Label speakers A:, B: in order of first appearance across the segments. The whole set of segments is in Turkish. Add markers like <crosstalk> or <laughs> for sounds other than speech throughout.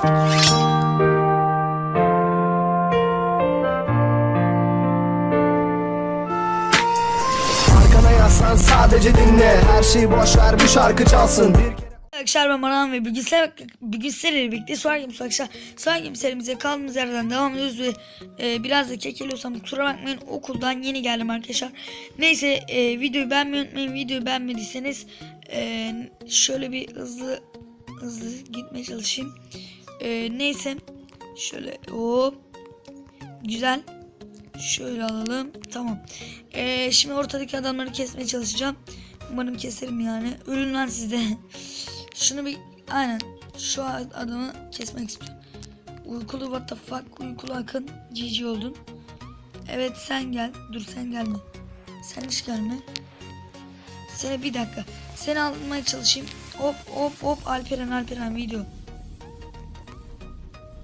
A: Arkana sadece dinle Her şeyi boş ver bir şarkı çalsın Bir
B: Arkadaşlar ben Maran ve bilgisayar bilgisayar ile birlikte sonraki arkadaşlar sonraki serimize kaldığımız yerden devam ediyoruz ve e, biraz da kekeliyorsam kusura bakmayın okuldan yeni geldim arkadaşlar. Neyse e, videoyu beğenmeyi unutmayın videoyu beğenmediyseniz e, şöyle bir hızlı hızlı gitmeye çalışayım. E, neyse şöyle hop güzel şöyle alalım tamam. E, şimdi ortadaki adamları kesmeye çalışacağım. Umarım keserim yani. Ölün lan sizde. <laughs> Şunu bir aynen şu adamı kesmek istiyorum. Uykulu what the fuck uykulu akın GG oldun. Evet sen gel. Dur sen gelme. Sen hiç gelme. Seni bir dakika. Seni almaya çalışayım. Hop hop hop Alperen Alperen video.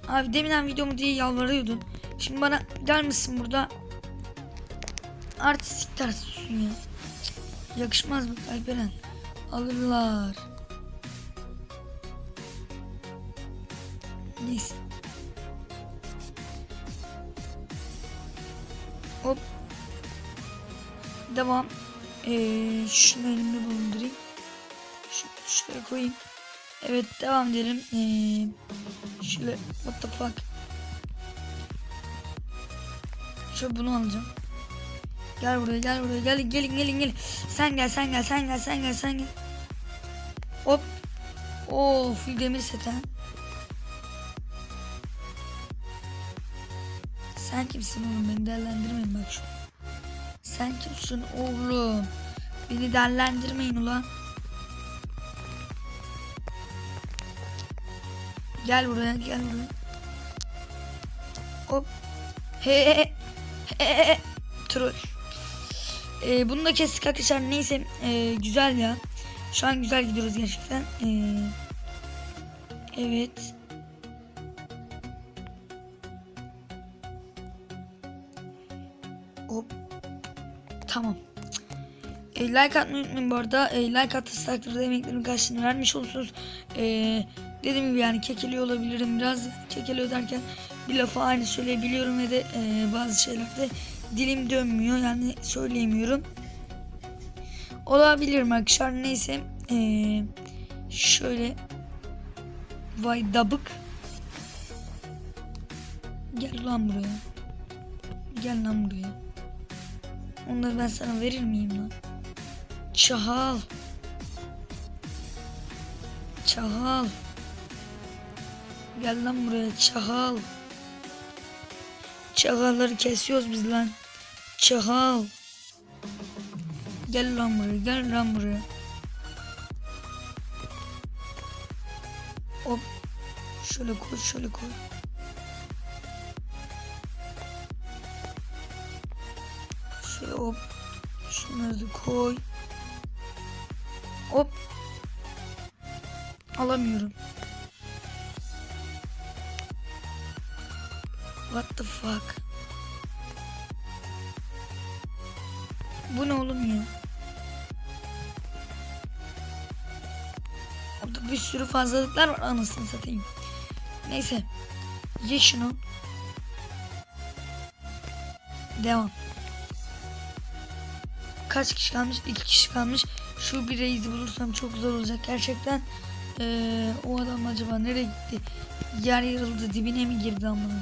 B: Abi deminden videomu diye yalvarıyordun. Şimdi bana der misin burada? Artistik tersisin ya. Yakışmaz mı Alperen? Alırlar. Neyse. Hop. Devam. Ee, şunu elimde bulundurayım. Şu, şuraya koyayım. Evet devam edelim. Ee, şöyle what the fuck. Şöyle bunu alacağım. Gel buraya gel buraya gel gelin gelin gelin. Sen gel sen gel sen gel sen gel sen gel. Hop. Full demir set ha. Sen kimsin oğlum beni değerlendirmeyin bak şu. Sen kimsin oğlum? Beni değerlendirmeyin ulan. Gel buraya gel buraya. Hop. He he. Troll. Ee, bunu da kestik arkadaşlar. Neyse ee, güzel ya. Şu an güzel gidiyoruz gerçekten. Ee, evet. Hop. Tamam. E, like atmayı unutmayın bu arada. E, like attığınız takdirde emeklerimin karşılığını vermiş olursunuz. E, dediğim gibi yani kekeliyor olabilirim biraz. Kekeliyor derken bir lafı aynı söyleyebiliyorum ve de e, bazı şeylerde dilim dönmüyor. Yani söyleyemiyorum. Olabilirim arkadaşlar. Neyse. E, şöyle Vay dabık. Gel lan buraya. Gel lan buraya. Onları ben sana verir miyim lan? Çahal. Çahal. Gel lan buraya çahal. Çakalları kesiyoruz biz lan. Çahal. Gel lan buraya gel lan buraya. Hop. Şöyle koy şöyle koy. Şöyle hop. Şunları da koy. Hop. Alamıyorum. What the fuck? Bu ne oğlum ya? Orada bir sürü fazlalıklar var anasını satayım. Neyse. Ye şunu. Devam. Kaç kişi kalmış? İki kişi kalmış. Şu bir reisi bulursam çok zor olacak gerçekten. Ee, o adam acaba nereye gitti? Yer yarıldı dibine mi girdi amına?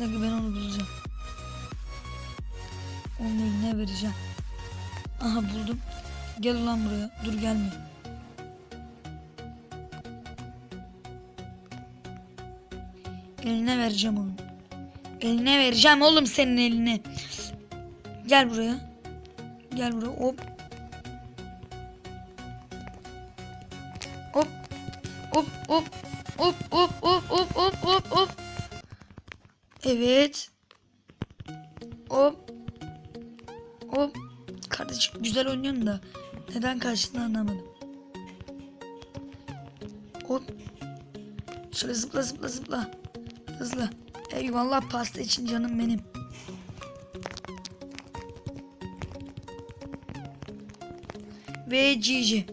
B: Dakika ben onu bulacağım. Onun eline vereceğim. Aha buldum. Gel ulan buraya. Dur gelme. Eline vereceğim onu. Eline vereceğim oğlum senin eline. Gel buraya. Gel buraya. Hop. Hop. Hop hop. Hop hop hop hop hop hop hop. Evet. Hop. Hop. Kardeşim güzel oynuyorsun da neden kaçtığını anlamadım. Hop. Şöyle zıpla zıpla zıpla. Hızlı. Eyvallah pasta için canım benim. Ve GG.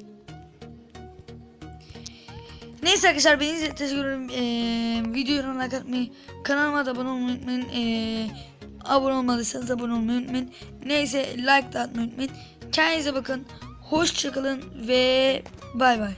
B: Neyse arkadaşlar beni izlediğiniz için teşekkür ederim. Ee, videoyu like atmayı, kanalıma da abone olmayı unutmayın. Ee, abone olmadıysanız abone olmayı unutmayın. Neyse like da atmayı unutmayın. Kendinize bakın. Hoşçakalın ve bay bay.